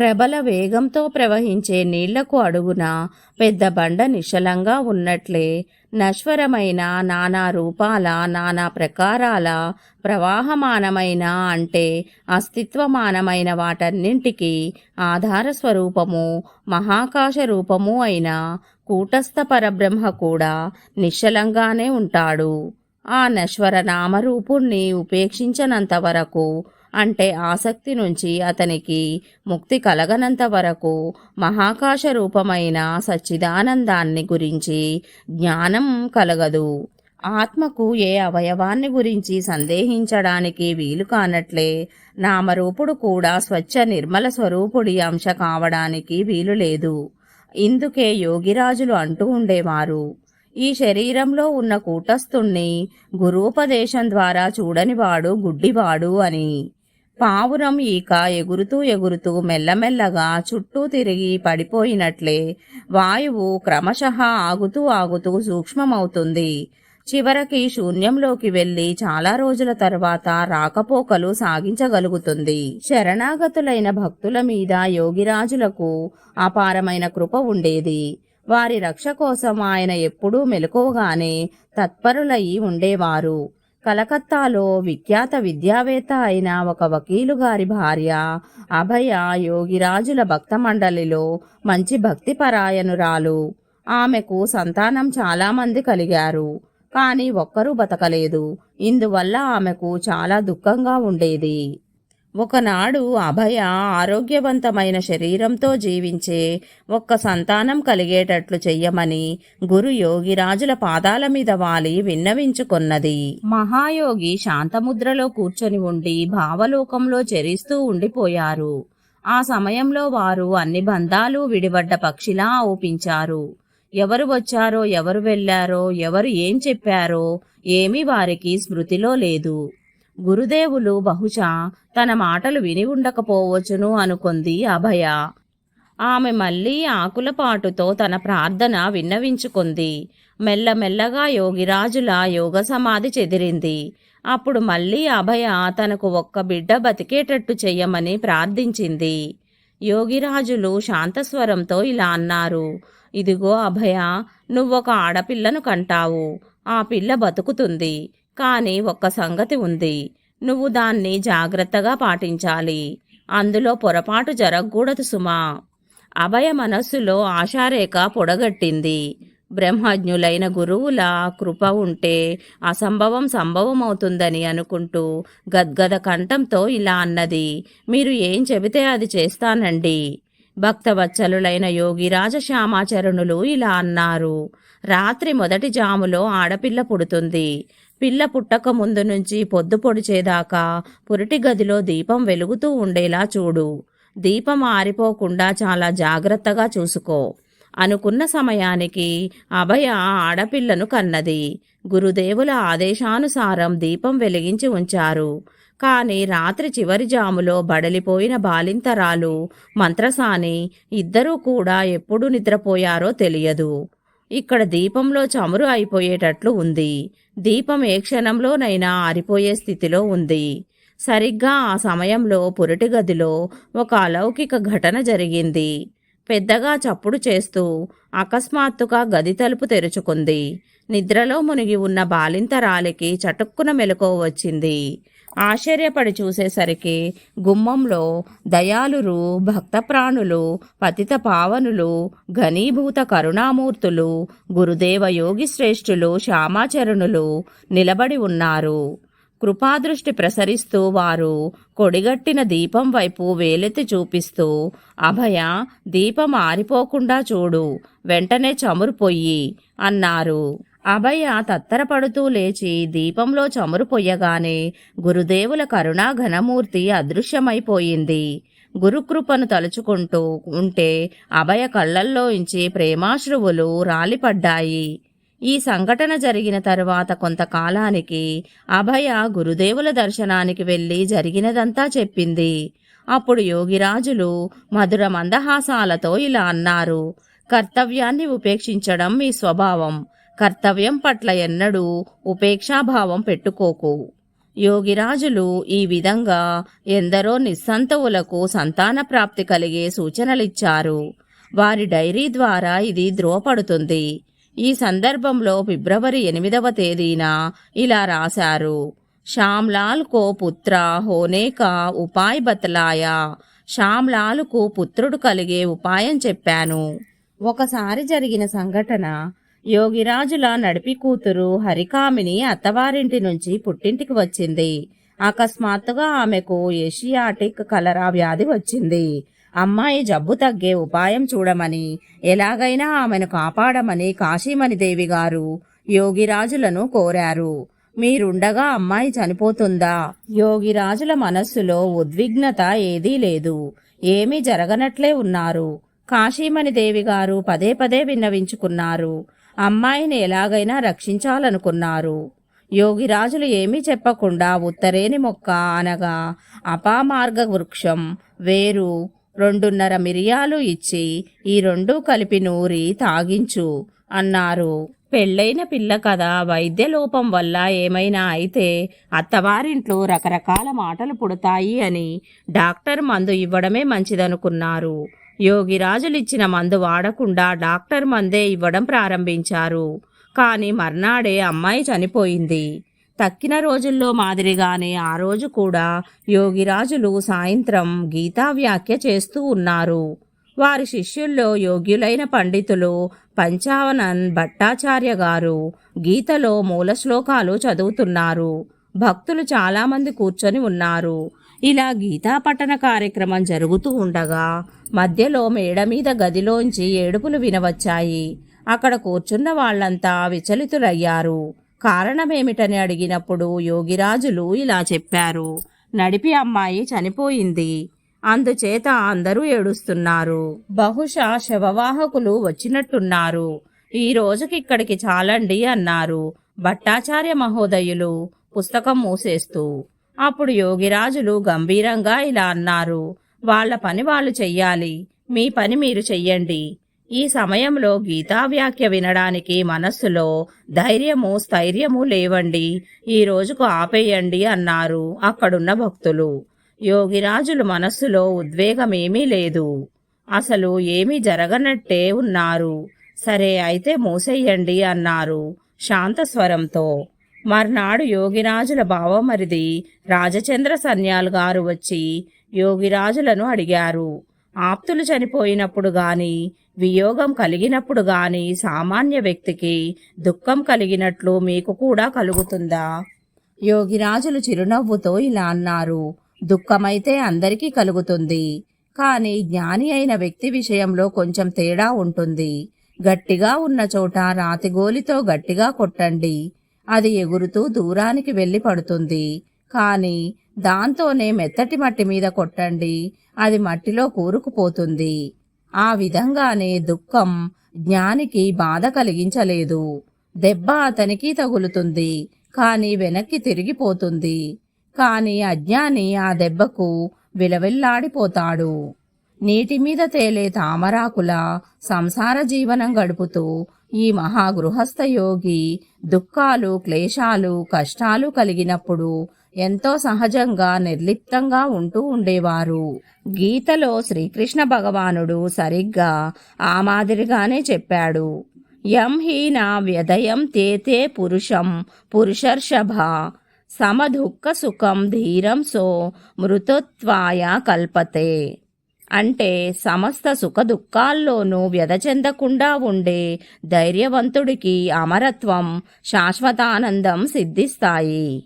ప్రబల వేగంతో ప్రవహించే నీళ్ళకు అడుగున పెద్ద బండ నిశ్చలంగా ఉన్నట్లే నశ్వరమైన నానా రూపాల నానా ప్రకారాల ప్రవాహమానమైన అంటే అస్తిత్వమానమైన వాటన్నింటికి ఆధార స్వరూపము మహాకాశ రూపము అయిన కూటస్థ పరబ్రహ్మ కూడా నిశ్చలంగానే ఉంటాడు. ఆ నశ్వర నామరూపుణ్ణి ఉపేక్షించనంత వరకు అంటే ఆసక్తి నుంచి అతనికి ముక్తి కలగనంత వరకు మహాకాశ రూపమైన సచ్చిదానందాన్ని గురించి జ్ఞానం కలగదు. ఆత్మకు ఏ అవయవాన్ని గురించి సందేహించడానికి వీలు కానట్లే నామరూపుడు కూడా స్వచ్ఛ నిర్మల స్వరూపుడి అంశ కావడానికి వీలు లేదు. ఇందుకే యోగిరాజులు అంటూ ఉండేవారు. ఈ శరీరంలో ఉన్న కూటస్థుణ్ణి గురూపదేశం ద్వారా చూడనివాడు గుడ్డివాడు అని. పావురం ఈక ఎగురుతూ ఎగురుతూ మెల్లమెల్లగా చుట్టూ తిరిగి పడిపోయినట్లే వాయువు క్రమశః ఆగుతూ ఆగుతూ సూక్ష్మమవుతుంది. చివరికి శూన్యంలోకి వెళ్ళి చాలా రోజుల తర్వాత రాకపోకలు సాగించగలుగుతుంది. శరణాగతులైన భక్తుల మీద యోగిరాజులకు అపారమైన కృప ఉండేది. వారి రక్ష కోసం ఆయన ఎప్పుడూ మెలకువగానే తత్పరులయి ఉండేవారు. కలకత్తాలో విఖ్యాత విద్యావేత్త అయిన ఒక వకీలు గారి భార్య అభయ యోగిరాజుల భక్త మండలిలో మంచి భక్తి పరాయణురాలు. ఆమెకు సంతానం చాలామంది కలిగారు. కానీ ఒక్కరూ బతకలేదు. ఇందువల్ల ఆమెకు చాలా దుఃఖంగా ఉండేది. ఒకనాడు అభయ ఆరోగ్యవంతమైన శరీరంతో జీవించే ఒక్క సంతానం కలిగేటట్లు చెయ్యమని గురు యోగిరాజుల పాదాల మీద వాలి విన్నవించుకొన్నది. మహాయోగి శాంతముద్రలో కూర్చొని ఉండి భావలోకంలో చెరిస్తూ ఉండిపోయారు. ఆ సమయంలో వారు అన్ని బంధాలు విడివడ్డ పక్షిలా ఊపించారు. ఎవరు వచ్చారో ఎవరు వెళ్ళారో ఎవరు ఏం చెప్పారో ఏమీ వారికి స్మృతిలో లేదు. గురుదేవులు బహుశా తన మాటలు విని ఉండకపోవచ్చును అనుకుంది అభయ. ఆమె మళ్ళీ ఆకులపాటుతో తన ప్రార్థన విన్నవించుకుంది. మెల్లమెల్లగా యోగిరాజుల యోగ సమాధి చెదిరింది. అప్పుడు మళ్ళీ అభయ తనకు ఒక్క బిడ్డ బతికేటట్టు చెయ్యమని ప్రార్థించింది. యోగిరాజులు శాంతస్వరంతో ఇలా అన్నారు. ఇదిగో అభయ నువ్వొక ఆడపిల్లను కంటావు. ఆ పిల్ల బతుకుతుంది. కానీ ఒక్క సంగతి ఉంది. నువ్వు దాన్ని జాగ్రత్తగా పాటించాలి. అందులో పొరపాటు జరగకూడదు సుమా. అభయ మనస్సులో ఆశారేఖ పొడగట్టింది. బ్రహ్మజ్ఞులైన గురువుల కృప ఉంటే అసంభవం సంభవమవుతుందని అనుకుంటూ గద్గద కంఠంతో ఇలా అన్నది. మీరు ఏం చెబితే అది చేస్తానండి. భక్తవత్సలులైన యోగిరాజ శ్యామాచరణులు ఇలా అన్నారు. రాత్రి మొదటి జాములో ఆడపిల్ల పుడుతుంది. పిల్ల పుట్టక ముందు నుంచి పొద్దు పొడిచేదాకా పురిటి గదిలో దీపం వెలుగుతూ ఉండేలా చూడు. దీపం ఆరిపోకుండా చాలా జాగ్రత్తగా చూసుకో. అనుకున్న సమయానికి అభయ ఆడపిల్లను కన్నది. గురుదేవుల ఆదేశానుసారం దీపం వెలిగించి ఉంచారు. కాని రాత్రి చివరి జాములో బడలిపోయిన బాలింతరాలు మంత్రసాని ఇద్దరూ కూడా ఎప్పుడు నిద్రపోయారో తెలియదు. ఇక్కడ దీపంలో చమురు అయిపోయేటట్లు ఉంది. దీపం ఏ క్షణంలోనైనా ఆరిపోయే స్థితిలో ఉంది. సరిగ్గా ఆ సమయంలో పురిటి గదిలో ఒక అలౌకిక ఘటన జరిగింది. పెద్దగా చప్పుడు చేస్తూ అకస్మాత్తుగా గది తలుపు తెరుచుకుంది. నిద్రలో మునిగి ఉన్న బాలింతరాలికి చటుక్కున మెలకువ వచ్చింది. ఆశ్చర్యపడి చూసేసరికి గుమ్మంలో దయాలురు భక్తప్రాణులు పతిత పావనులు ఘనీభూత కరుణామూర్తులు గురుదేవ యోగి శ్రేష్ఠులు శ్యామాచరణులు నిలబడి ఉన్నారు. కృపాదృష్టి ప్రసరిస్తూ వారు కొడిగట్టిన దీపం వైపు వేలెత్తి చూపిస్తూ అభయ దీపం ఆరిపోకుండా చూడు వెంటనే చమురు పొయ్యి అన్నారు. అభయ తత్తరపడుతూ లేచి దీపంలో చమురు పొయ్యగానే గురుదేవుల కరుణా ఘనమూర్తి అదృశ్యమైపోయింది. గురుకృపను తలుచుకుంటూ ఉంటే అభయ కళ్ళల్లోంచి ప్రేమాశ్రువులు రాలిపడ్డాయి. ఈ సంఘటన జరిగిన తరువాత కొంతకాలానికి అభయ గురుదేవుల దర్శనానికి వెళ్ళి జరిగినదంతా చెప్పింది. అప్పుడు యోగిరాజులు మధుర మందహాసాలతో ఇలా అన్నారు కర్తవ్యాన్ని ఉపేక్షించడం మీ స్వభావం. కర్తవ్యం పట్ల ఎన్నడూ ఉపేక్షాభావం పెట్టుకోకు. యోగిరాజులు ఈ విధంగా ఎందరో నిస్సంతవులకు సంతాన ప్రాప్తి కలిగే సూచనలిచ్చారు. వారి డైరీ ద్వారా ఇది ధ్రువపడుతుంది. ఈ సందర్భంలో ఫిబ్రవరి ఎనిమిదవ తేదీన ఇలా రాశారు. శ్యామ్లాల్ కో పుత్ర హోనేకా ఉపాయ్ బతలాయా. శ్యామ్లాల్కు పుత్రుడు కలిగే ఉపాయం చెప్పాను. ఒకసారి జరిగిన సంఘటన యోగిరాజుల నడిపి కూతురు హరికామిని అత్తవారింటి నుంచి పుట్టింటికి వచ్చింది. అకస్మాత్తుగా ఆమెకు ఏషియాటిక్ కలరా వ్యాధి వచ్చింది. అమ్మాయి జబ్బు తగ్గే ఉపాయం చూడమని ఎలాగైనా ఆమెను కాపాడమని కాశీమణి దేవి గారు యోగిరాజులను కోరారు. మీరుండగా అమ్మాయి చనిపోతుందా? యోగిరాజుల మనస్సులో ఉద్విగ్నత ఏదీ లేదు. ఏమీ జరగనట్లే ఉన్నారు. కాశీమణి దేవి గారు పదే పదే విన్నవించుకున్నారు. అమ్మాయిని ఎలాగైనా రక్షించాలనుకున్నారు. యోగిరాజులు ఏమీ చెప్పకుండా ఉత్తరేని మొక్క అనగా అపామార్గ వృక్షం వేరు రెండున్నర మిరియాలు ఇచ్చి ఈ రెండూ కలిపి నూరి తాగించు అన్నారు. పెళ్ళైన పిల్ల కదా వైద్య లోపం వల్ల ఏమైనా అయితే అత్తవారింట్లో రకరకాల మాటలు పుడతాయి అని డాక్టర్ మందు ఇవ్వడమే మంచిదనుకున్నారు. యోగిరాజులిచ్చిన మందు వాడకుండా డాక్టర్ మందే ఇవ్వడం ప్రారంభించారు. కానీ మర్నాడే అమ్మాయి చనిపోయింది. తక్కిన రోజుల్లో మాదిరిగానే ఆ రోజు కూడా యోగిరాజులు సాయంత్రం గీతా వ్యాఖ్య చేస్తూ ఉన్నారు. వారి శిష్యుల్లో యోగ్యులైన పండితులు పంచావనన్ భట్టాచార్య గారు గీతలో మూల శ్లోకాలు చదువుతున్నారు. భక్తులు చాలామంది కూర్చొని ఉన్నారు. ఇలా గీతా పఠన కార్యక్రమం జరుగుతూ ఉండగా మధ్యలో మేడ మీద గదిలోంచి ఏడుపులు వినవచ్చాయి. అక్కడ కూర్చున్న వాళ్ళంతా విచలితులయ్యారు. కారణమేమిటని అడిగినప్పుడు యోగిరాజులు ఇలా చెప్పారు. నడిపి అమ్మాయి చనిపోయింది. అందుచేత అందరూ ఏడుస్తున్నారు. బహుశా శవవాహకులు వచ్చినట్టున్నారు. ఈ రోజుకి ఇక్కడికి చాలండి అన్నారు భట్టాచార్య మహోదయులు పుస్తకం మూసేస్తూ. అప్పుడు యోగిరాజులు గంభీరంగా ఇలా అన్నారు వాళ్ళ పని వాళ్ళు చెయ్యాలి. మీ పని మీరు చెయ్యండి. ఈ సమయంలో గీతా వ్యాఖ్య వినడానికి మనస్సులో ధైర్యము స్థైర్యము లేవండి. ఈ రోజుకు ఆపేయండి అన్నారు అక్కడున్న భక్తులు. యోగిరాజులు మనస్సులో ఉద్వేగమేమీ లేదు. అసలు ఏమీ జరగనట్టే ఉన్నారు. సరే అయితే మూసేయండి అన్నారు శాంత స్వరంతో మర్నాడు యోగిరాజుల బావమరిది రాజచంద్ర సన్యాలు గారు వచ్చి యోగిరాజులను అడిగారు. ఆప్తులు చనిపోయినప్పుడు గాని వియోగం కలిగినప్పుడు గాని సామాన్య వ్యక్తికి దుఃఖం కలిగినట్లు మీకు కూడా కలుగుతుందా? యోగిరాజులు చిరునవ్వుతో ఇలా అన్నారు. దుఃఖమైతే అందరికీ కలుగుతుంది. కానీ జ్ఞాని అయిన వ్యక్తి విషయంలో కొంచెం తేడా ఉంటుంది. గట్టిగా ఉన్న చోట రాతిగోలితో గట్టిగా కొట్టండి. అది ఎగురుతూ దూరానికి వెళ్ళి పడుతుంది. కానీ దాంతోనే మెత్తటి మట్టి మీద కొట్టండి. అది మట్టిలో కూరుకుపోతుంది. ఆ విధంగానే దుఃఖం జ్ఞానికి బాధ కలిగించలేదు. దెబ్బ అతనికి తగులుతుంది. కాని వెనక్కి తిరిగిపోతుంది. కాని అజ్ఞాని ఆ దెబ్బకు విలవిల్లాడిపోతాడు. నీటి మీద తేలే తామరాకుల సంసార జీవనం గడుపుతూ ఈ మహాగృహస్థ యోగి దుఃఖాలు క్లేశాలు కష్టాలు కలిగినప్పుడు ఎంతో సహజంగా నిర్లిప్తంగా ఉంటూ ఉండేవారు. గీతలో శ్రీకృష్ణ భగవానుడు సరిగ్గా ఆ మాదిరిగానే చెప్పాడు. యం హీన వ్యదయం తేతే పురుషం పురుషర్షభ సమదుఃఖ సుఖం ధీరం సో మృతత్వాయ కల్పతే అంటే సమస్త సుఖదుఖాల్లోనూ వ్యధచెందకుండా వ్యధ చెందకుండా ఉండే ధైర్యవంతుడికి అమరత్వం శాశ్వతానందం సిద్ధిస్తాయి.